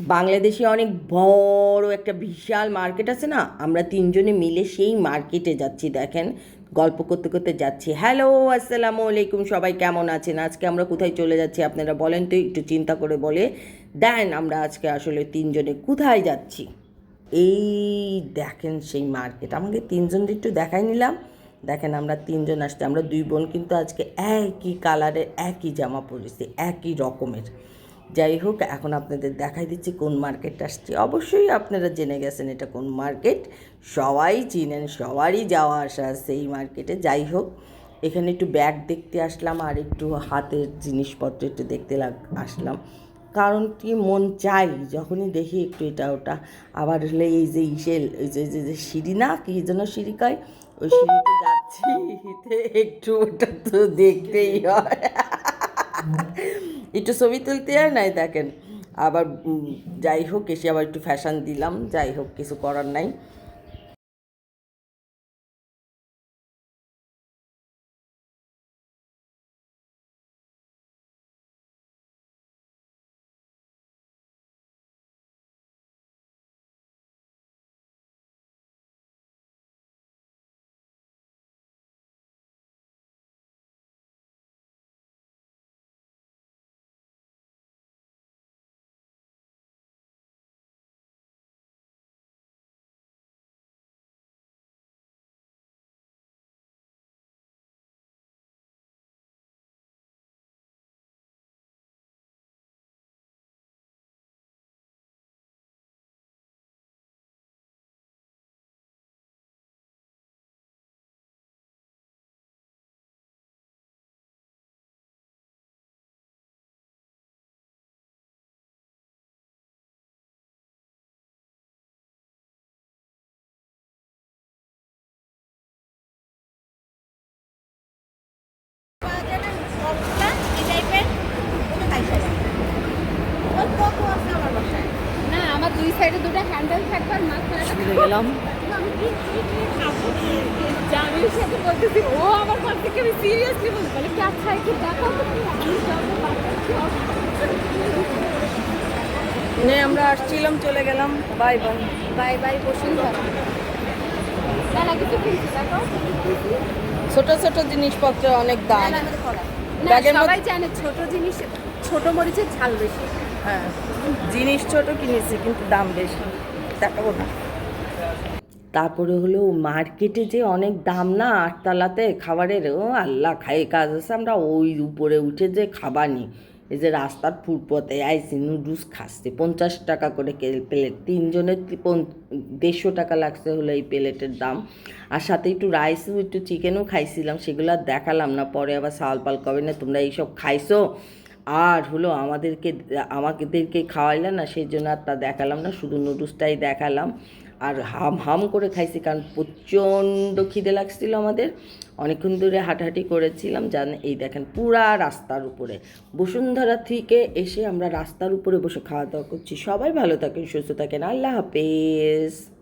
বাংলাদেশে অনেক বড় একটা বিশাল মার্কেট আছে না? আমরা তিনজনে মিলে সেই মার্কেটে যাচ্ছি, দেখেন। গল্প করতে করতে যাচ্ছি। হ্যালো, আসসালামু আলাইকুম, সবাই কেমন আছেন? আজকে আমরা কোথায় চলে যাচ্ছি, আপনারা বলেন তো, একটু চিন্তা করে বলে। দেন আমরা আজকে আসলে তিনজনে কোথায় যাচ্ছি? এই দেখেন সেই মার্কেট। আমাকে তিনজনদের একটু দেখাই নিলাম। দেখেন আমরা তিনজন আসছি। আমরা দুই বোন কিন্তু আজকে একই কালারের, একই জামা পরেছি, একই রকমের। যাই হোক, এখন আপনাদের দেখাই দিচ্ছি কোন মার্কেট আসছে। অবশ্যই আপনারা জেনে গেছেন এটা কোন মার্কেট। সবাই চিনেন, সবারই যাওয়া আসা আছে এই মার্কেটে। যাই হোক, এখানে একটু ব্যাগ দেখতে আসলাম আর একটু হাতের জিনিসপত্র একটু দেখতে লাগ, আসলাম। কারণ কি মন চাই, যখনই দেখি একটু এটা ওটা। আবার হলে এই যে ইসেল ওই যে যে- সিঁড়ি না, কি যেন সিঁড়ি কয়? ওই সিঁড়িতে যাচ্ছি একটু ওটা তো দেখতেই হয়। একটু ছবি তুলতে হয়, নাই দেখেন। আবার যাই হোক, এসে আবার একটু ফ্যাশন দিলাম, যাই হোক, কিছু করার নাই। আমার দুই সাইডে দুটো হ্যান্ডেল থাকবে আর মাঝখানে চলে গেলাম। আমি কি কি কি খাব? জামির সাথে বলতেছি। ও আমার কাছ থেকে আমি সিরিয়াসলি বলতে বলে কি আচ্ছা নে আমরা আসছিলাম চলে গেলাম। Bye bye. Bye bye Bashundhara ছোট ছোট জিনিসপত্র অনেক দাম। সবাই জানে ছোট জিনিস ছোট মরিচের ঝাল বেশি। হ্যাঁ জিনিস ছোট কিনেছি, কিন্তু দাম বেশি। দেখাবো না। তারপরে হলো মার্কেটে যে অনেক দাম না, আটতলাতে খাবারের, ও আল্লাহ, খাই কাজ আছে। আমরা ওই উপরে উঠে যে খাবার নিই, এই যে রাস্তার ফুটপথে আইসি নুডলস খাচ্ছে, পঞ্চাশ টাকা করে প্লেট তিনজনের দেড়শো টাকা লাগছে হলো এই প্লেটের দাম। আর সাথে একটু রাইসও, একটু চিকেনও খাইছিলাম, সেগুলো দেখালাম না, পরে আবার সাল পাল কবে না তোমরা এইসব খাইছো? আর হলো আমাদেরকে আমাদেরকে খাওয়াইলে না, সেই জন্য আর তা দেখালাম না, শুধু নুডলসটাই দেখালাম। আর হাম হাম করে খাইছি, কারণ প্রচণ্ড খিদে লাগছিল আমাদের। অনেকক্ষণ ধরে হাঁটাহাঁটি করেছিলাম, জান, এই দেখেন পুরা রাস্তার উপরে। বসুন্ধরা থেকে এসে আমরা রাস্তার উপরে বসে খাওয়া দাওয়া করছি। সবাই ভালো থাকেন, সুস্থ থাকেন। আল্লাহ হাফেজ।